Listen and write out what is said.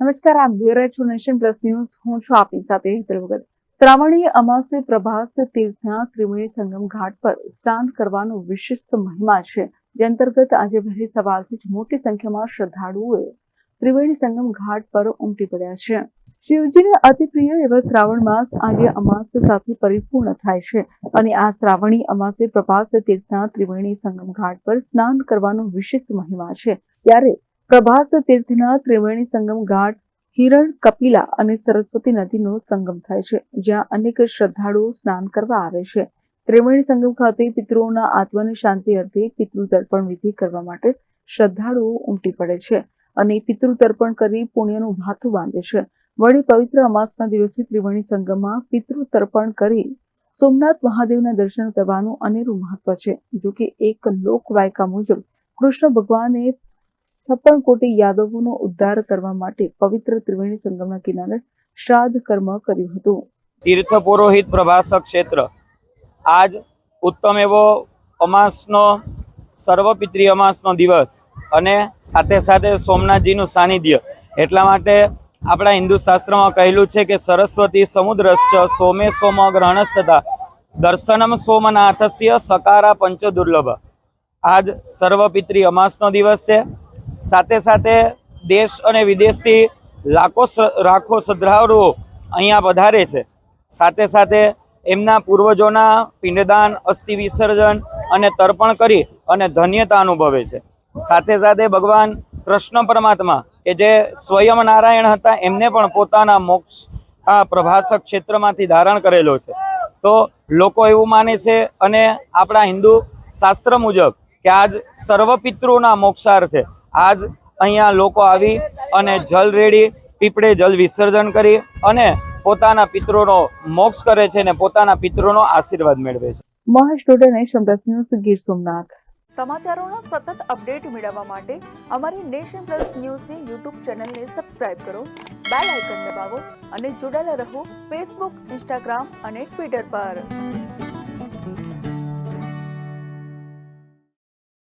નમસ્કાર, આપ જોઈ રહ્યા છો નેશન પ્લસ ન્યૂઝ. હું છું આપની સાથે હેતલ ભગત. શ્રાવણી અમાસે પ્રભાસ તીર્થના ત્રિવેણી સંગમ ઘાટ પર સ્નાન કરવાનો વિશિષ્ટ મહિમા છે. જે અંતર્ગત આજે વહેલી સવારથી જ મોટી સંખ્યામાં શ્રદ્ધાળુઓએ ત્રિવેણી સંગમ ઘાટ પર ઉમટી પડ્યા છે. શિવજીને અતિ પ્રિય એવા શ્રાવણ માસ આજે અમાસ સાથે પરિપૂર્ણ થાય છે અને આ શ્રાવણી અમાસે પ્રભાસ તીર્થના ત્રિવેણી સંગમ ઘાટ પર સ્નાન કરવાનો વિશેષ મહિમા છે. ત્યારે પ્રભાસ તીર્થના ત્રિવેણી સંગમ ઘાટ હિરણ કપિલા અને સરસ્વતી નદીનો સંગમ થાય છે, જ્યાં અનેક શ્રદ્ધાળુઓ સ્નાન કરવા આવે છે. ત્રિવેણી સંગમ ખાતે પિતૃઓના આત્માની શાંતિ અર્થે પિતૃ તર્પણ વિધિ કરવા માટે શ્રદ્ધાળુઓ ઉમટી પડે છે અને પિતૃ તર્પણ કરી પુણ્યનું ભાથું બાંધે છે. વળી પવિત્ર અમાસના દિવસે ત્રિવેણી સંગમમાં પિતૃ તર્પણ કરી સોમનાથ મહાદેવના દર્શન કરવાનું અનેરું મહત્વ છે. જો કે એક લોકવાયકા મુજબ કૃષ્ણ ભગવાને છપ્પન કોટી યાદવોનો ઉદ્ધાર કરવા માટે પવિત્ર ત્રિવેણી સંગમના કિનારે શ્રાદ્ધ કર્મ કર્યું હતું. તીર્થ પુરોહિત પ્રભાસક ક્ષેત્ર. આજ ઉત્તમ એવો અમાસનો, સર્વપિત્રી અમાસનો દિવસ અને સાથે સાથે સોમનાથજીનું સાનિધ્ય. એટલા માટે આપણા હિન્દુ શાસ્ત્રમાં કહેલું છે કે સરસ્વતી સમુદ્રશ્ચ સોમે સોમ ગ્રહણસ્થતા, દર્શનમ સોમનાથસ્ય સકારા પંચ દુર્લભ. આજ સર્વપિત્રી અમાસનો દિવસ છે. સાથે સાથે દેશ અને વિદેશથી લાખો લાખો શ્રદ્ધાળુઓ અહીંયા વધારે છે. સાથે સાથે એમના પૂર્વજોના પિંડદાન, અસ્થિ વિસર્જન અને તર્પણ કરી અને ધન્યતા અનુભવે છે. સાથે સાથે ભગવાન કૃષ્ણ પરમાત્મા કે જે સ્વયં નારાયણ હતા, એમને પણ પોતાના મોક્ષ આ પ્રભાસક ક્ષેત્રમાંથી ધારણ કરેલો છે. તો લોકો એવું માને છે અને આપણા હિન્દુ શાસ્ત્ર મુજબ કે આજ સર્વ પિતૃના મોક્ષાર્થે આજ અહીંયા લોકો આવી અને જલ રેડી પીપળે જલ વિસર્જન કરી અને પોતાના પિત્રોનો મોક્ષ કરે છે અને પોતાના પિત્રોનો આશીર્વાદ મેળવે છે. Mahesh Dodar Nation Plus News Gir Somnath. સમાચારોના સતત અપડેટ મેળવવા માટે અમારી નેશન પ્લસ ન્યૂઝની યુટ્યુબ ચેનલને સબસ્ક્રાઇબ કરો બેલ આઇકન દબાવો અને જોડાયેલા રહો ફેસબુક ઇન્સ્ટાગ્રામ અને ટ્વિટર પર.